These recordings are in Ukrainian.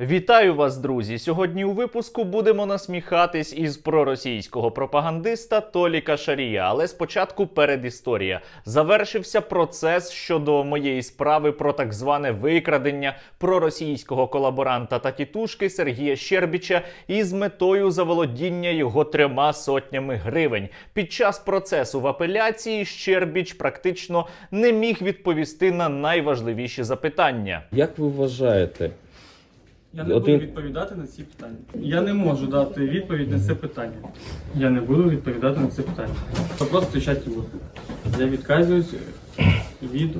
Вітаю вас, друзі! Сьогодні у випуску будемо насміхатись із проросійського пропагандиста Толіка Шарія. Але спочатку передісторія. Завершився процес щодо моєї справи про так зване викрадення проросійського колаборанта та тітушки Сергія Щербіча із метою заволодіння його трьома сотнями гривень. Під час процесу в апеляції Щербіч практично не міг відповісти на найважливіші запитання. Як ви вважаєте, Я не буду відповідати на ці питання. Я не можу дати відповідь на це питання. Я не буду відповідати на це питання. Це просто не буду. Я відказуюсь від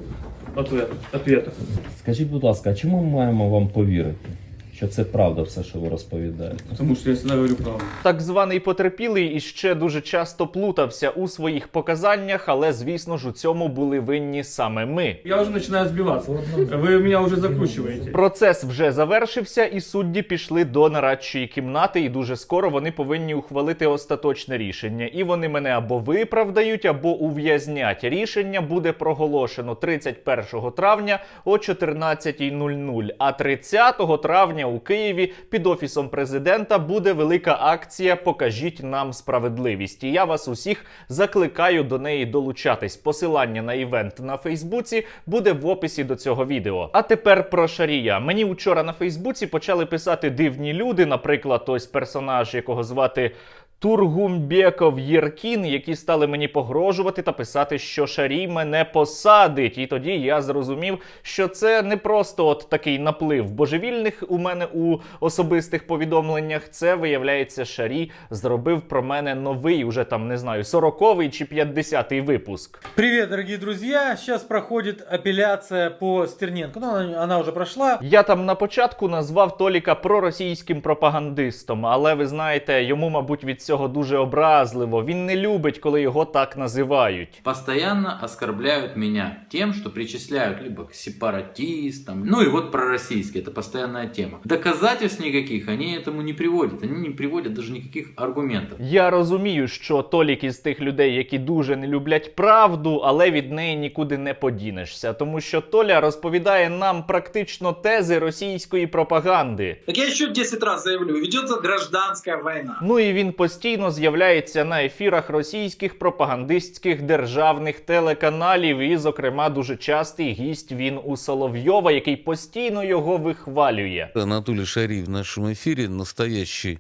ответу. скажіть, будь ласка, а чому ми маємо вам повірити, що це правда все, що ви розповідаєте? Тому що я завжди говорю правду. Так званий потерпілий іще дуже часто плутався у своїх показаннях, але звісно ж у цьому були винні саме ми. Я вже починаю збиватися. Ви мене вже закручуєте. Процес вже завершився, і судді пішли до нарадчої кімнати, і дуже скоро вони повинні ухвалити остаточне рішення. І вони мене або виправдають, або ув'язнять. Рішення буде проголошено 31 травня о 14.00. А 30 травня у Києві під офісом президента буде велика акція Покажіть нам справедливість. І я вас усіх закликаю до неї долучатись. Посилання на івент на Фейсбуці буде в описі до цього відео. А тепер про Шарія. Мені вчора на Фейсбуці почали писати дивні люди, наприклад, ось персонаж, якого звати. Тургумбеков Єркін, які стали мені погрожувати та писати, що Шарій мене посадить. І тоді я зрозумів, що це не просто от такий наплив божевільних у мене у особистих повідомленнях. Це виявляється, Шарій зробив про мене новий, уже там не знаю, 40-й чи 50-й випуск. Привет, дорогие друзья! Сейчас проходит апелляция по Стерненко. Ну, она, она уже прошла. Я там на початку назвав Толіка проросійським пропагандистом, але ви знаєте, йому, мабуть, від цього дуже образливо. Він не любить, коли його так називають. постоянно оскорбляют меня тем, что причисляют либо к сепаратистам, ну и вот пророссийские, это постоянная тема. Доказательств никаких они этому не приводят, они не приводят даже никаких аргументов. Я розумію, що Толік із тих людей, які дуже не люблять правду, але від неї нікуди не подінешся, тому що Толя розповідає нам практично тези російської пропаганди. Так я еще 10 раз заявлю, ведется гражданская война. Ну і він постійно з'являється на ефірах російських пропагандистських державних телеканалів. І, зокрема, дуже частий гість він у Соловйова, який постійно його вихвалює. Анатолій Шарів в нашому ефірі настоящий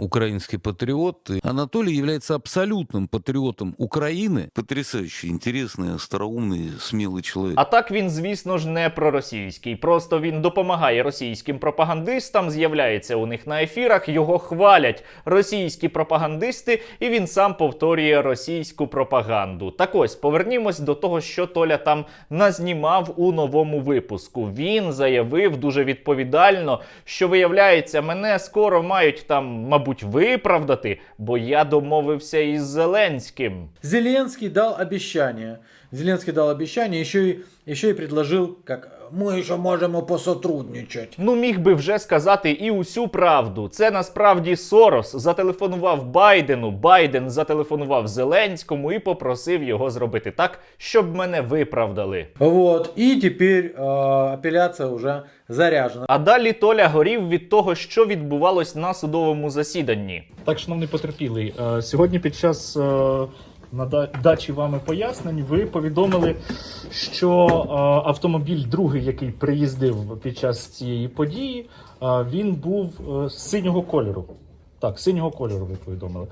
украинский патриот. И Анатолий является абсолютным патриотом Украины. Потрясающий, интересный, остроумный, смелый человек. А так він, звісно ж, не проросійський. Просто він допомагає російським пропагандистам, з'являється у них на ефірах, його хвалять російські пропагандисти, і він сам повторює російську пропаганду. Так ось повернімось до того, що Толя там назнімав у новому випуску. Він заявив дуже відповідально, що виявляється, мене скоро мають там, мабуть, виправдати, бо я домовився із Зеленським. Зеленський дав обещание. Зеленський дав обещание, еще й ще й предложил, как мы еще можем и посотрудничать. Ну, міг би вже сказати і усю правду. Це насправді Сорос зателефонував Байдену. Байден зателефонував Зеленському і попросив його зробити так, щоб мене виправдали. Вот, и теперь э, апелляция уже заряжена. А далі Толя горів від того, що відбувалось на судовому засіданні. Так, шановний потерпілий, е, сьогодні під час е, надачі вами пояснень ви повідомили, що автомобіль другий, який приїздив під час цієї події, він був е, синього кольору. Так, синього кольору ви повідомили.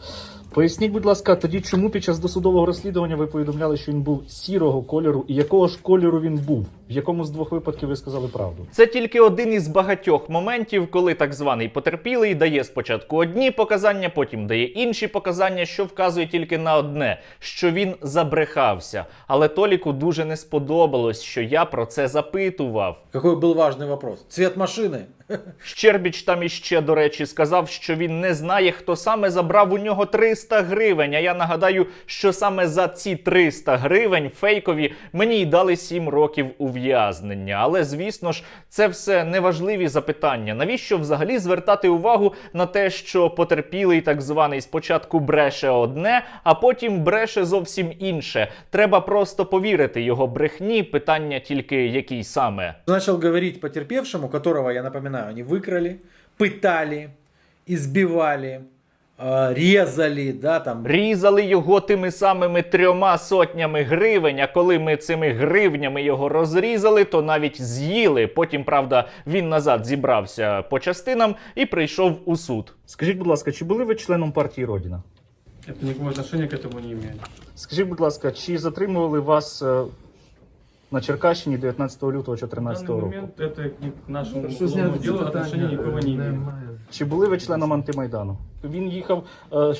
Поясніть, будь ласка, тоді чому під час досудового розслідування ви повідомляли, що він був сірого кольору, і якого ж кольору він був? В якому з двох випадків ви сказали правду? Це тільки один із багатьох моментів, коли так званий потерпілий дає спочатку одні показання, потім дає інші показання, що вказує тільки на одне, що він забрехався. Але Толіку дуже не сподобалось, що я про це запитував. Какой был важный вопрос? Цвет машины? Щербіч там іще, до речі, сказав, що він не знає, хто саме забрав у нього 300 гривень. А я нагадаю, що саме за ці 300 гривень фейкові мені й дали 7 років ув'язнення. ув'язнення. Але звісно ж, це все неважливі запитання. Навіщо взагалі звертати увагу на те, що потерпілий так званий спочатку бреше одне, а потім бреше зовсім інше. Треба просто повірити його брехні. Питання тільки який саме. Начал говорить потерпевшему, которого, я напоминаю, они выкрали, пытали, избивали, э, резали, да, там, Різали його тими самими трьома сотнями гривень. А коли ми цими гривнями його розрізали, то навіть з'їли. Потім, правда, він назад зібрався по частинам і прийшов у суд. Скажіть, будь ласка, чи були ви членом партії Родіна? Это никакого отношения к этому не имеет. Скажіть, будь ласка, чи затримували вас е, на Черкащині 19 лютого В 2014 данный року? момент это к к нашему уголовному делу отношения никакого не имеет. Чи були ви членом антимайдану? Він їхав, е,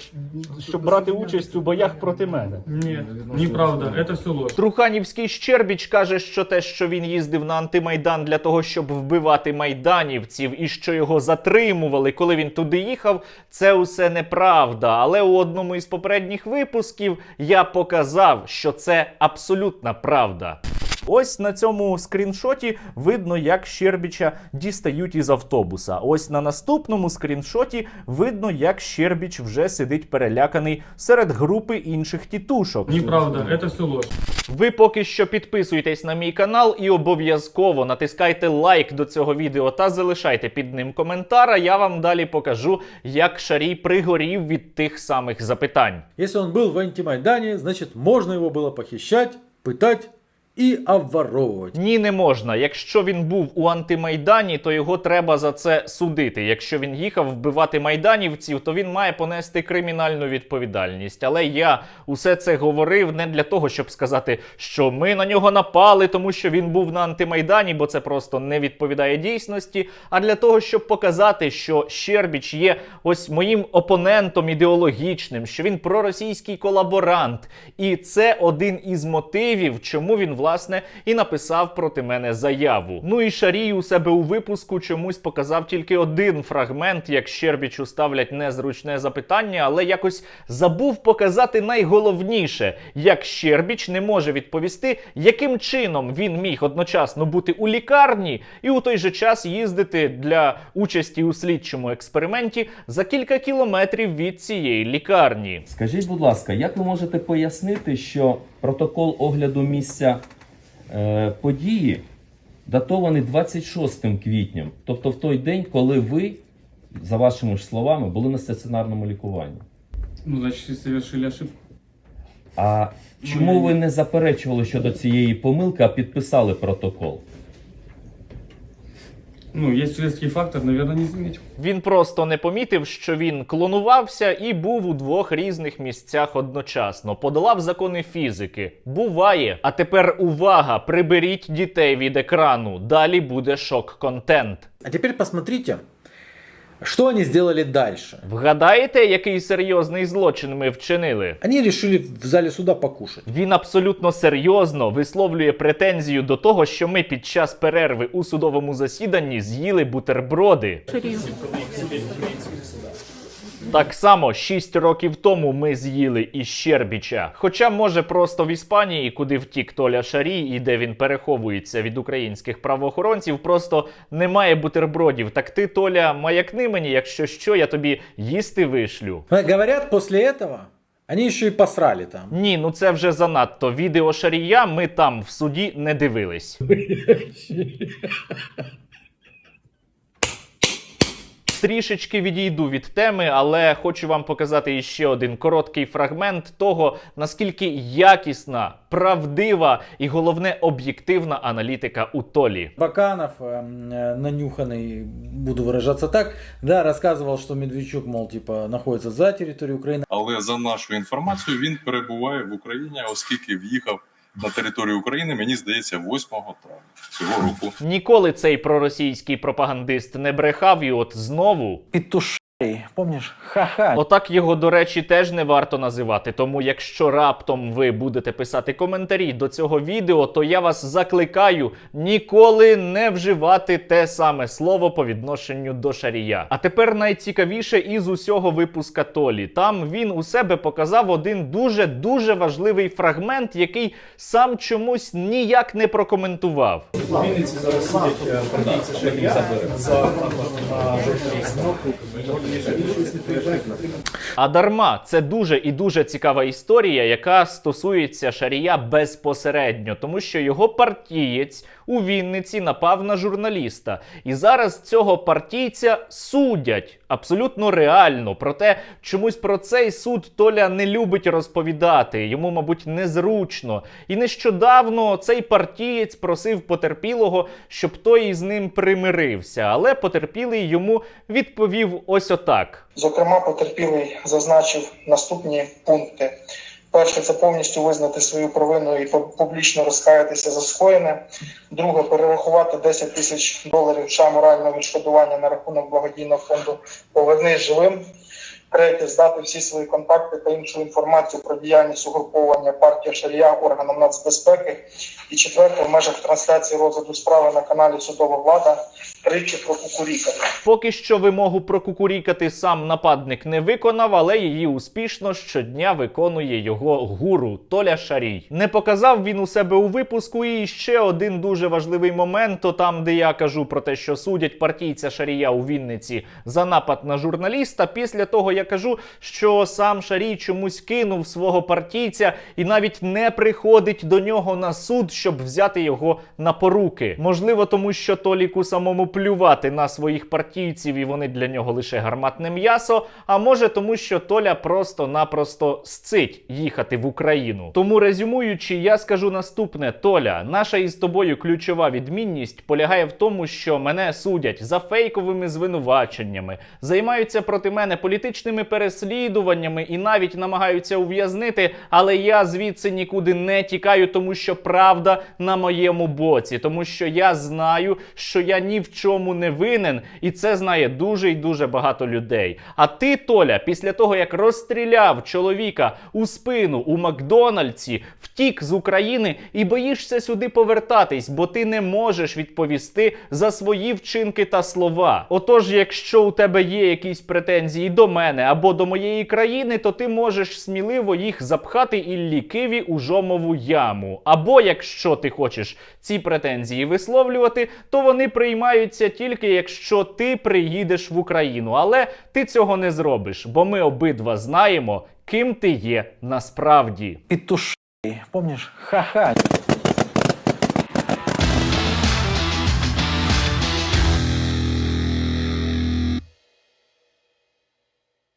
щоб брати участь у боях проти мене. Нет, неправда, это все ложь. Труханівський Щербіч каже, що те, що він їздив на антимайдан для того, щоб вбивати майданівців, і що його затримували, коли він туди їхав, це усе неправда. Але у одному із попередніх випусків я показав, що це абсолютна правда. Ось на цьому скріншоті видно, як Щербіча дістають із автобуса. Ось на наступному скріншоті видно, як Щербіч вже сидить переляканий серед групи інших тітушок. Неправда, это все ложь. Ви поки що підписуйтесь на мій канал і обов'язково натискайте лайк до цього відео та залишайте під ним коментар. А я вам далі покажу, як Шарій пригорів від тих самих запитань. если он был в антимайдане, значит, можно его было похищать, пытать и обворовывать. Ні, не можна. Якщо він був у антимайдані, то його треба за це судити. Якщо він їхав вбивати майданівців, то він має понести кримінальну відповідальність. Але я усе це говорив не для того, щоб сказати, що ми на нього напали, тому що він був на антимайдані, бо це просто не відповідає дійсності. А для того, щоб показати, що Щербіч є ось моїм опонентом ідеологічним, що він проросійський колаборант. І це один із мотивів, чому він власне і написав проти мене заяву. Ну і Шарій у себе у випуску чомусь показав тільки один фрагмент, як Щербічу ставлять незручне запитання, але якось забув показати найголовніше, як Щербіч не може відповісти, яким чином він міг одночасно бути у лікарні і у той же час їздити для участі у слідчому експерименті за кілька кілометрів від цієї лікарні. Скажіть, будь ласка, як ви можете пояснити, що протокол огляду місця події датовані 26 квітням, тобто в той день, коли ви, за вашими ж словами, були на стаціонарному лікуванні? Ну, значит, совершили ошибку. А чому ви не заперечували щодо цієї помилки, а підписали протокол? Ну, есть человеческий фактор, наверное, не заметил. Він просто не помітив, що він клонувався і був у двох різних місцях одночасно. Подолав закони фізики. Буває. А тепер увага! Приберіть дітей від екрану. Далі буде шок-контент. А теперь посмотрите, что они сделали дальше. Вгадаєте, який серйозний злочин ми вчинили? Они решили в зале суда покушать. Він абсолютно серйозно висловлює претензію до того, що ми під час перерви у судовому засіданні з'їли бутерброди. Так само 6 років тому ми з'їли і Щербіча. Хоча, може, просто в Іспанії, куди втік Толя Шарій, і де він переховується від українських правоохоронців, просто немає бутербродів. Так ти, Толя, маякни мені, якщо що, я тобі їсти вишлю. А Говорят, после этого они еще и посрали там. Ні, ну це вже занадто. Відео Шарія ми там в суді не дивились Трішечки відійду від теми, але хочу вам показати іще один короткий фрагмент того, наскільки якісна, правдива і головне об'єктивна аналітика у Толі. Баканов, эм, э, нанюханный, буду выражаться так, да, рассказывал, что Медведчук, мол, типа, находится за территорией Украины. Але за нашою інформацією він перебуває в Україні, оскільки в'їхав на територію України, мені здається, 8 травня цього року. Ніколи цей проросійський пропагандист не брехав, і от знову Петуш помнишь? Ха-ха. Отак його, до речі, теж не варто називати. Тому, якщо раптом ви будете писати коментарі до цього відео, то я вас закликаю ніколи не вживати те саме слово по відношенню до шарія. А тепер найцікавіше із усього випуска Толі. Там він у себе показав один дуже дуже важливий фрагмент, який сам чомусь ніяк не прокоментував. У Вінниці зараз партійця Шарія за на журналіста. А дарма це дуже і дуже цікава історія, яка стосується Шарія безпосередньо, тому що його партієць у Вінниці напав на журналіста. І зараз цього партійця судять абсолютно реально. Проте чомусь про цей суд Толя не любить розповідати. Йому, мабуть, незручно. І нещодавно цей партієць просив потерпілого, щоб той із ним примирився. Але потерпілий йому відповів ось отак. Зокрема, потерпілий зазначив наступні пункти. Перше, це повністю визнати свою провину і пу- публічно розкаятися за скоєне. Друге, перерахувати 10 тисяч доларів США морального відшкодування на рахунок благодійного фонду Повернись живим. Третє, здати всі свої контакти та іншу інформацію про діяльність угруповання партія Шарія органам нацбезпеки. І четверте, в межах трансляції розгляду справи на каналі Судова влада тричі прокукурікати. Поки що вимогу прокукурікати сам нападник не виконав, але її успішно щодня виконує його гуру Толя Шарій. Не показав він у себе у випуску і ще один дуже важливий момент, то там, де я кажу про те, що судять партійця Шарія у Вінниці за напад на журналіста. Після того кажу, що сам Шарій чомусь кинув свого партійця і навіть не приходить до нього на суд, щоб взяти його на поруки. Можливо, тому що Толіку самому плювати на своїх партійців, і вони для нього лише гарматне м'ясо. А може, тому що Толя просто-напросто сцить їхати в Україну. Тому резюмуючи, я скажу наступне: Толя, наша із тобою ключова відмінність полягає в тому, що мене судять за фейковими звинуваченнями, займаються проти мене політичними переслідуваннями і навіть намагаються ув'язнити. Але я звідси нікуди не тікаю, тому що правда на моєму боці, тому що я знаю, що я ні в чому не винен, і це знає дуже і дуже багато людей. А ти, Толя, після того як розстріляв чоловіка у спину у Макдональдсі, втік з України і боїшся сюди повертатись, бо ти не можеш відповісти за свої вчинки та слова. Отож, якщо у тебе є якісь претензії до мене або до моєї країни, то ти можеш сміливо їх запхати Іллі Киві у жомову яму. Або якщо ти хочеш ці претензії висловлювати, то вони приймаються тільки якщо ти приїдеш в Україну. Але ти цього не зробиш, бо ми обидва знаємо, ким ти є насправді. Петуши, помнишь? Ха-ха.